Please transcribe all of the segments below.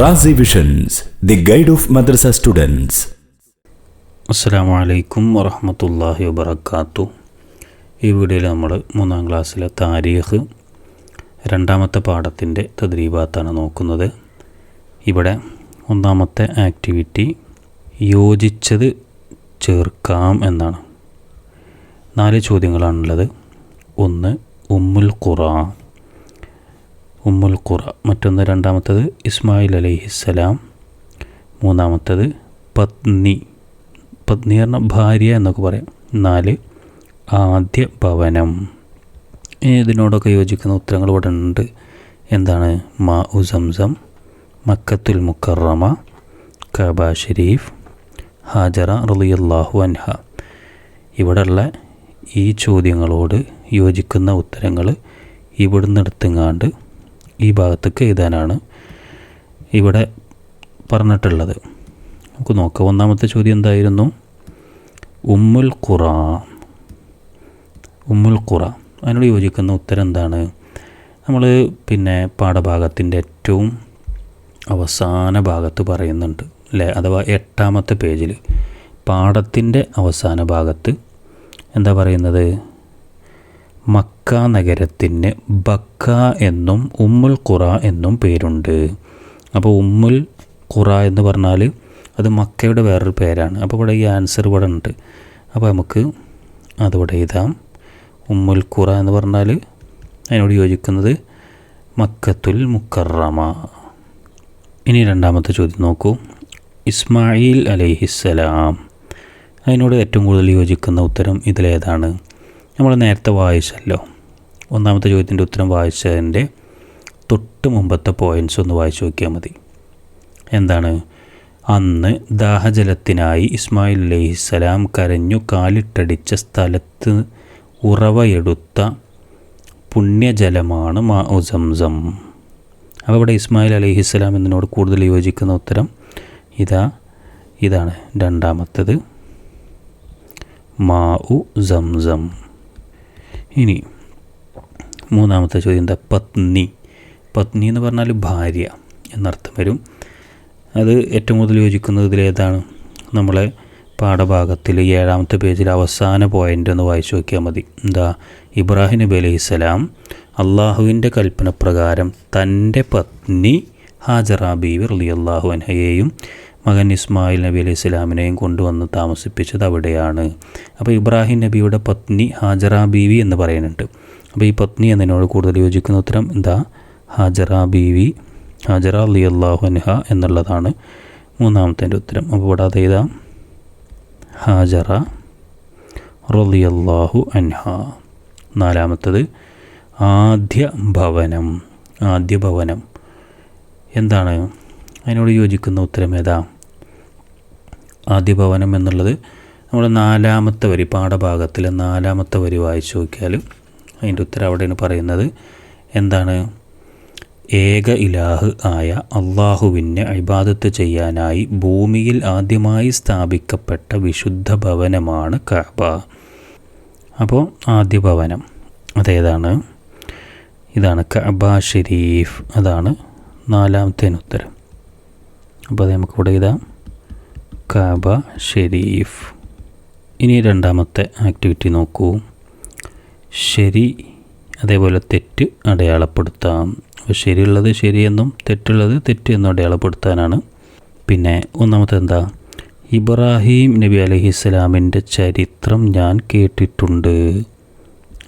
Razi visions the guide of madrasa students അസ്സാം വലൈക്കും വറഹമത്തല്ലാഹി വബർക്കാത്തു ഈ വീഡിയോയിൽ നമ്മൾ മൂന്നാം ക്ലാസ്സിലെ താരീഖ് രണ്ടാമത്തെ പാഠത്തിന്റെ തദ്രീബാത്താണ് നോക്കുന്നത്. ഇവിടെ ഒന്നാമത്തെ ആക്ടിവിറ്റി യോജിച്ചത് ചേർക്കാം എന്നാണ്. നാല് ചോദ്യങ്ങളാണുള്ളത്. ഒന്ന് ഉമ്മുൽ ഖുറ ഉമ്മുൽ ഖുറ മറ്റൊന്ന് രണ്ടാമത്തത് ഇസ്മായിൽ അലൈഹിസ്സലാം മൂന്നാമത്തത് പത്നി. പത്നി പറഞ്ഞ ഭാര്യ എന്നൊക്കെ പറയാം. നാല് ആദ്യ ഭവനം. ഇതിനോടൊക്കെ യോജിക്കുന്ന ഉത്തരങ്ങൾ ഇവിടെ ഉണ്ട്. എന്താണ്? മാ ഉ സംസം മക്കത്തുൽ മുക്കറമ കബ ഷെരീഫ് ഹാജറ റളിയല്ലാഹു അൻഹ. ഇവിടെയുള്ള ഈ ചോദ്യങ്ങളോട് യോജിക്കുന്ന ഉത്തരങ്ങൾ ഇവിടുന്ന് എടുത്തുങ്ങാണ്ട് ഈ ഭാഗത്തേക്ക് എഴുതാനാണ് ഇവിടെ പറഞ്ഞിട്ടുള്ളത്. നമുക്ക് നോക്കാം. ഒന്നാമത്തെ ചോദ്യം എന്തായിരുന്നു? ഉമ്മുൽ ഖുറ. ഉമ്മുൽ ഖുറ. അതിനോട് യോജിക്കുന്ന ഉത്തരം എന്താണ്? നമ്മൾ പിന്നെ പാഠഭാഗത്തിന്റെ ഏറ്റവും അവസാന ഭാഗത്ത് പറയുന്നുണ്ട് അല്ലേ? അഥവാ എട്ടാമത്തെ പേജിൽ പാഠത്തിന്റെ അവസാന ഭാഗത്ത് എന്താ പറയുന്നത്? മക്ക നഗരത്തിന് ബക്ക എന്നും ഉമ്മുൽ ഖുറ എന്നും പേരുണ്ട്. അപ്പോൾ ഉമ്മുൽ ഖുറ എന്ന് പറഞ്ഞാൽ അത് മക്കയുടെ വേറൊരു പേരാണ്. അപ്പോൾ ഇവിടെ ഈ ആൻസർ ഇവിടെ ഉണ്ട്. അപ്പോൾ നമുക്ക് അതിവിടെ എഴുതാം. ഉമ്മുൽ ഖുറ എന്ന് പറഞ്ഞാൽ അതിനോട് യോജിക്കുന്നത് മക്കത്തുൽ മുക്കറമ. ഇനി രണ്ടാമത്തെ ചോദ്യം നോക്കൂ. ഇസ്മായിൽ അലൈഹിസ്സലാം. അതിനോട് ഏറ്റവും കൂടുതൽ യോജിക്കുന്ന ഉത്തരം ഇതിലേതാണ്. നമ്മൾ നേരത്തെ വായിച്ചല്ലോ. ഒന്നാമത്തെ ചോദ്യത്തിന്റെ ഉത്തരം വായിച്ചതിന്റെ തൊട്ട് മുമ്പത്തെ പോയിന്റ്സ് ഒന്ന് വായിച്ചു നോക്കിയാൽ മതി. എന്താണ്? അന്ന് ദാഹജലത്തിനായി ഇസ്മായിൽ അലൈഹിസ്സലാം കരഞ്ഞു കാലിട്ടടിച്ച സ്ഥലത്ത് ഉറവയെടുത്ത പുണ്യജലമാണ് മാ ഉസംസം അപ്പോൾ ഇവിടെ ഇസ്മായിൽ അലൈഹിസ്സലാം എന്നതിനോട് കൂടുതൽ യോജിക്കുന്ന ഉത്തരം ഇതാ ഇതാണ് രണ്ടാമത്തത്. മാ ഉ സംസം. ഇനി മൂന്നാമത്തെ ചോദ്യം എന്താ? പത്നി. പത്നി എന്ന് പറഞ്ഞാൽ ഭാര്യ എന്നർത്ഥം വരും. അത് ഏറ്റവും കൂടുതൽ യോജിക്കുന്നത് ഇതിലേതാണ്. നമ്മളെ പാഠഭാഗത്തിൽ ഏഴാമത്തെ പേജിൽ അവസാന പോയിന്റ് ഒന്ന് വായിച്ചു നോക്കിയാൽ മതി. എന്താ? ഇബ്രാഹിം നബി അലൈഹിസ്സലാം അള്ളാഹുവിന്റെ കൽപ്പന പ്രകാരം തന്റെ പത്നി ഹാജറ ബീവി അള്ളാഹു അൻഹയെയും മകൻ ഇസ്മായിൽ നബി അലൈഹി സ്വലാമിനെയും കൊണ്ടുവന്ന് താമസിപ്പിച്ചത് അവിടെയാണ്. അപ്പോൾ ഇബ്രാഹിം നബിയുടെ പത്നി ഹാജറ ബീവി എന്ന് പറയുന്നുണ്ട്. അപ്പോൾ ഈ പത്നി എന്നതിനോട് കൂടുതൽ യോജിക്കുന്ന ഉത്തരം എന്താ? ഹാജറ ബീവി ഹാജറ അലി അള്ളാഹു അൻഹ എന്നുള്ളതാണ് മൂന്നാമത്തെ ഉത്തരം. അപ്പോൾ ഇവിടെ അത് ഹാജറ അള്ളാഹു അൻഹ. നാലാമത്തത് ആദ്യ ഭവനം ആദ്യ ഭവനം. എന്താണ്? അതിനോട് യോജിക്കുന്ന ഉത്തരം ഏതാ? ആദ്യ ഭവനം എന്നുള്ളത് നമ്മൾ നാലാമത്തെ വരി പാഠഭാഗത്തിലെ നാലാമത്തെ വരി വായിച്ചു നോക്കിയാൽ അതിന്റെ ഉത്തരം അവിടെയാണ് പറയുന്നത്. എന്താണ്? ഏക ഇലാഹ് ആയ അള്ളാഹുവിനെ അഭിബാദത്ത് ചെയ്യാനായി ഭൂമിയിൽ ആദ്യമായി സ്ഥാപിക്കപ്പെട്ട വിശുദ്ധ ഭവനമാണ് കഅബ അപ്പോൾ ആദ്യ ഭവനം അതേതാണ്? ഇതാണ് കഅബ ഷെരീഫ്. അതാണ് നാലാമത്തെ ഉത്തരം. അപ്പോൾ അത് നമുക്കിവിടെ ഇതാം കഅബ ഷെരീഫ് ഇനി രണ്ടാമത്തെ ആക്ടിവിറ്റി നോക്കൂ. ശരി അതേപോലെ തെറ്റ് അടയാളപ്പെടുത്താം. അപ്പോൾ ശരിയുള്ളത് ശരിയെന്നും തെറ്റുള്ളത് തെറ്റ് എന്നും അടയാളപ്പെടുത്താനാണ്. പിന്നെ ഒന്നാമത്തെ എന്താ? ഇബ്രാഹിം നബി അലഹിസ്സലാമിന്റെ ചരിത്രം ഞാൻ കേട്ടിട്ടുണ്ട്.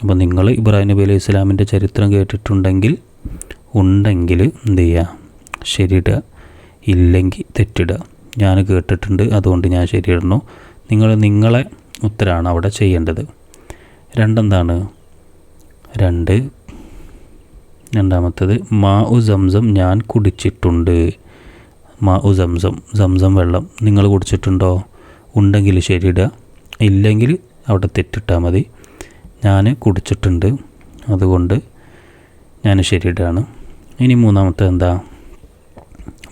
അപ്പോൾ നിങ്ങൾ ഇബ്രാഹിം നബി അലൈഹി സ്വലാമിന്റെ ചരിത്രം കേട്ടിട്ടുണ്ടെങ്കിൽ ഉണ്ടെങ്കിൽ എന്ത് ചെയ്യുക? ശരിയിടുക. ഇല്ലെങ്കിൽ തെറ്റിടുക. ഞാൻ കേട്ടിട്ടുണ്ട് അതുകൊണ്ട് ഞാൻ ശരിയിടുന്നു. നിങ്ങൾ നിങ്ങളെ ഉത്തരമാണ് അവിടെ ചെയ്യേണ്ടത്. രണ്ടെന്താണ്? രണ്ട്. രണ്ടാമത്തത് മാ ഉ സംസം ഞാൻ കുടിച്ചിട്ടുണ്ട്. മാ ഉ സംസം സംസം വെള്ളം നിങ്ങൾ കുടിച്ചിട്ടുണ്ടോ? ഉണ്ടെങ്കിൽ ശരിയിടുക. ഇല്ലെങ്കിൽ അവിടെ തെറ്റിട്ടാൽ മതി. ഞാൻ കുടിച്ചിട്ടുണ്ട് അതുകൊണ്ട് ഞാൻ ശരിയിടുകയാണ്. ഇനി മൂന്നാമത്തത് എന്താ?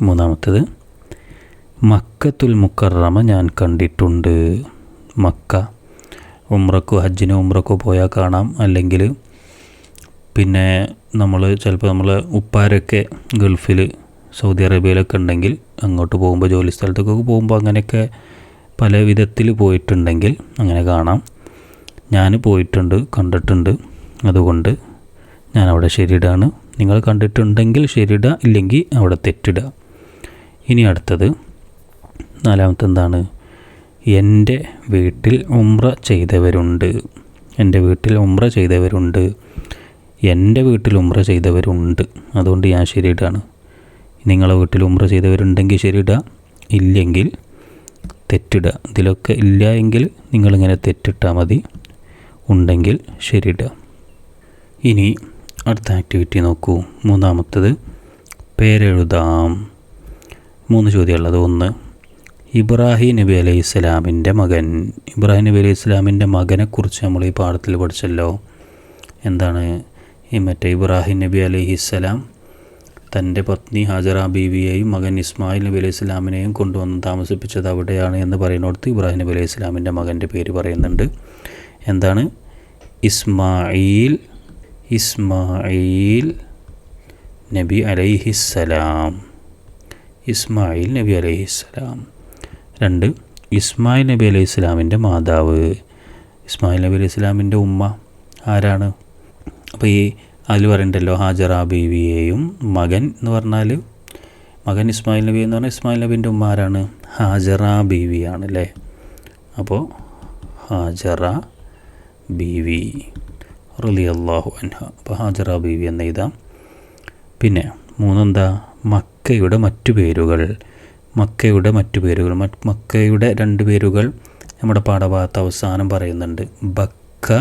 മൂന്നാമത്തത് മക്കത്തുൽ മുക്കറമ ഞാൻ കണ്ടിട്ടുണ്ട്. മക്ക. ഉമ്രക്കോ ഹജ്ജിനോ ഉമ്രക്കോ പോയാൽ കാണാം. അല്ലെങ്കിൽ പിന്നെ നമ്മൾ ചിലപ്പോൾ നമ്മൾ ഉപ്പാരൊക്കെ ഗൾഫിൽ സൗദി അറേബ്യയിലൊക്കെ ഉണ്ടെങ്കിൽ അങ്ങോട്ട് പോകുമ്പോൾ ജോലി സ്ഥലത്തേക്കൊക്കെ പോകുമ്പോൾ അങ്ങനെയൊക്കെ പല വിധത്തിൽ പോയിട്ടുണ്ടെങ്കിൽ അങ്ങനെ കാണാം. ഞാൻ പോയിട്ടുണ്ട് കണ്ടിട്ടുണ്ട്. അതുകൊണ്ട് ഞാൻ അവിടെ ശരിയിടാണ്. നിങ്ങൾ കണ്ടിട്ടുണ്ടെങ്കിൽ ശരിയിടുക ഇല്ലെങ്കിൽ അവിടെ തെറ്റിടുക. ഇനി അടുത്തത്. നാലാമത്തെ എന്താണ് എന്റെ വീട്ടിൽ ഉമ്ര ചെയ്തവരുണ്ട്. എന്റെ വീട്ടിൽ ഉമ്ര ചെയ്തവരുണ്ട്. എന്റെ വീട്ടിൽ ഉമ്ര ചെയ്തവരുണ്ട്. അതുകൊണ്ട് ഞാൻ ശരിയിടാണ്. നിങ്ങളെ വീട്ടിൽ ഉമ്ര ചെയ്തവരുണ്ടെങ്കിൽ ശരിയിടുക ഇല്ലെങ്കിൽ തെറ്റിടുക ഇതിലൊക്കെ ഇല്ല എങ്കിൽ നിങ്ങളിങ്ങനെ തെറ്റിട്ടാൽ മതി. ഉണ്ടെങ്കിൽ ശരിയിടുക ഇനി അടുത്ത ആക്ടിവിറ്റി നോക്കൂ. മൂന്നാമത്തത് പേരെഴുതാം. മൂന്ന് ചോദ്യമുള്ളത്. ഒന്ന് ഇബ്രാഹിം നബി അലൈഹി ഇസ്ലാമിന്റെ മകൻ. ഇബ്രാഹിം നബി അലൈഹി ഇസ്ലാമിന്റെ മകനെക്കുറിച്ച് നമ്മൾ ഈ പാഠത്തിൽ പഠിച്ചല്ലോ. എന്താണ്? ഈ മറ്റേ ഇബ്രാഹിം നബി അലൈഹി ഇസ്ലാം തന്റെ പത്നി ഹാജറ ബീവിയെയും മകൻ ഇസ്മായിൽ നബി അലൈഹി ഇസ്ലാമിനെയും കൊണ്ടുവന്ന് താമസിപ്പിച്ചത് അവിടെയാണ് എന്ന് പറയുന്നിടത്ത് ഇബ്രാഹിം നബി അലൈഹി ഇസ്ലാമിന്റെ മകന്റെ പേര് പറയുന്നുണ്ട്. എന്താണ്? ഇസ്മായിൽ ഇസ്മായിൽ നബി അലൈഹിസ്സലാം ഇസ്മായിൽ നബി അലൈഹിസ്സലാം രണ്ട് ഇസ്മായിൽ നബി അലൈഹി ഇസ്ലാമിന്റെ മാതാവ്. ഇസ്മായിൽ നബി അലൈഹി ഇസ്ലാമിന്റെ ഉമ്മ ആരാണ്? അപ്പോൾ ഈ അതിൽ പറയണ്ടല്ലോ ഹാജറ ബീവിയെയും മകൻ എന്ന് പറഞ്ഞാൽ മകൻ ഇസ്മായിൽ നബി എന്ന് പറഞ്ഞാൽ ഇസ്മായിൽ നബീന്റെ ഉമ്മ ആരാണ്? ഹാജറ ബീവിയാണ് അല്ലേ? അപ്പോൾ ഹാജറ ബീവി റലി അള്ളാഹു അൻഹ. അപ്പോൾ ഹാജറ ബീവി എന്ന് എഴുതാം. പിന്നെ മൂന്നെന്താ? മക്കയുടെ മറ്റു പേരുകൾ. മക്കയുടെ മറ്റു പേരുകൾ. മക്കയുടെ രണ്ട് പേരുകൾ നമ്മുടെ പാഠഭാഗത്ത് അവസാനം പറയുന്നുണ്ട്. ബക്ക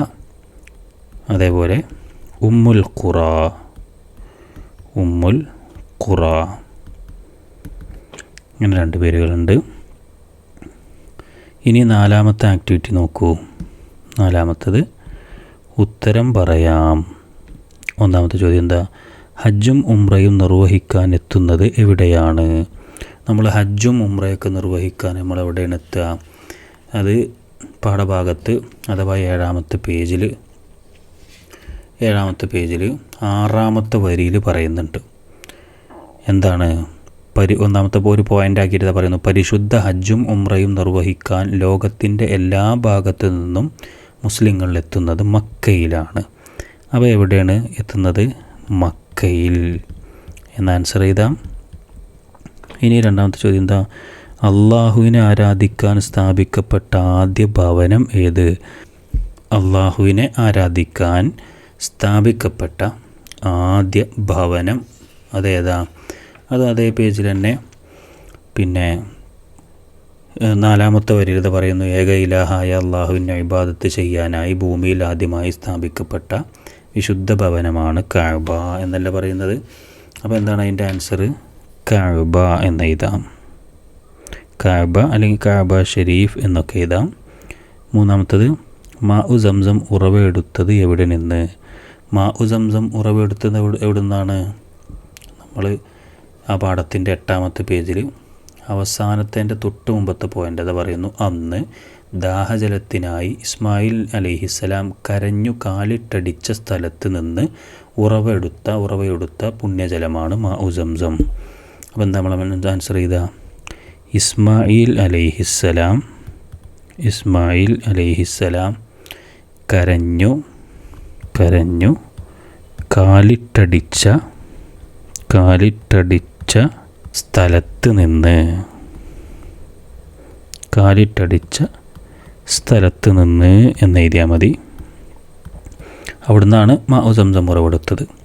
അതേപോലെ ഉമ്മുൽ ഖുറ. ഉമ്മുൽ ഖുറ. ഇങ്ങനെ രണ്ട് പേരുകളുണ്ട്. ഇനി നാലാമത്തെ ആക്ടിവിറ്റി നോക്കൂ. നാലാമത്തത് ഉത്തരം പറയാം. ഒന്നാമത്തെ ചോദ്യം എന്താ? ഹജ്ജും ഉംറയും നിർവഹിക്കാൻ എത്തുന്നത് എവിടെയാണ്? നമ്മൾ ഹജ്ജും ഉംറയൊക്കെ നിർവഹിക്കാൻ നമ്മൾ എവിടെയാണ് എത്തുക? അത് പാഠഭാഗത്ത് അഥവാ ഏഴാമത്തെ പേജിൽ ഏഴാമത്തെ പേജിൽ ആറാമത്തെ വരിയിൽ പറയുന്നുണ്ട്. എന്താണ്? പരി ഒന്നാമത്തെ ഒരു പോയിന്റ് ആക്കിയിട്ട് പറയുന്നു. പരിശുദ്ധ ഹജ്ജും ഉംറയും നിർവഹിക്കാൻ ലോകത്തിന്റെ എല്ലാ ഭാഗത്തു നിന്നും മുസ്ലിങ്ങൾ എത്തുന്നത് മക്കയിലാണ്. അപ്പോൾ എവിടെയാണ് എത്തുന്നത്? മക്കയിൽ. എന്ന് ആൻസർ ചെയ്താം. ഇനി രണ്ടാമത്തെ ചോദ്യം എന്താ? അള്ളാഹുവിനെ ആരാധിക്കാൻ സ്ഥാപിക്കപ്പെട്ട ആദ്യ ഭവനം ഏത്? അള്ളാഹുവിനെ ആരാധിക്കാൻ സ്ഥാപിക്കപ്പെട്ട ആദ്യ ഭവനം അതേതാ അത് അതേ പേജിൽ തന്നെ പിന്നെ നാലാമത്തെ വരികത പറയുന്നു ഏക ഇലാഹായ അള്ളാഹുവിന്റെ ഇബാദത്ത് ചെയ്യാനായി ഭൂമിയിൽ ആദ്യമായി സ്ഥാപിക്കപ്പെട്ട വിശുദ്ധ ഭവനമാണ് കാബ എന്നല്ല പറയുന്നത്. അപ്പോൾ എന്താണ് അതിന്റെ ആൻസർ കാഴ്ബ എന്ന് എഴുതാം കാബ അല്ലെങ്കിൽ കാബ ഷെരീഫ് എന്നൊക്കെ എഴുതാം. മൂന്നാമത്തത് മാ ഉ സംസം ഉറവെടുത്തത് എവിടെ നിന്ന് മാ ഉ സംസം ഉറവെടുത്തത് എവിടെ എവിടെ നിന്നാണ് നമ്മൾ ആ പാഠത്തിന്റെ എട്ടാമത്തെ പേജിൽ അവസാനത്തെ തൊട്ട് മുമ്പത്തെ പോയിന്റ് അത് പറയുന്നു. അന്ന് ദാഹജലത്തിനായി ഇസ്മായിൽ അലിഹിസ്സലാം കരഞ്ഞു കാലിട്ടടിച്ച സ്ഥലത്ത് നിന്ന് ഉറവെടുത്ത ഉറവയെടുത്ത പുണ്യജലമാണ് മാ ഉ സംസം. എന്താ നമ്മൾ ആൻസർ ചെയ്ത? ഇസ്മായിൽ അലൈഹിസ്സലാം ഇസ്മായിൽ അലൈഹിസ്സലാം കരഞ്ഞു കരഞ്ഞു കാലിട്ടടിച്ച കാലിട്ടടിച്ച സ്ഥലത്ത് നിന്ന് കാലിട്ടടിച്ച സ്ഥലത്ത് നിന്ന് എന്ന് എഴുതിയാൽ മതി. അവിടുന്നാണ് മാ സംസം ഉറവെടുത്തത്.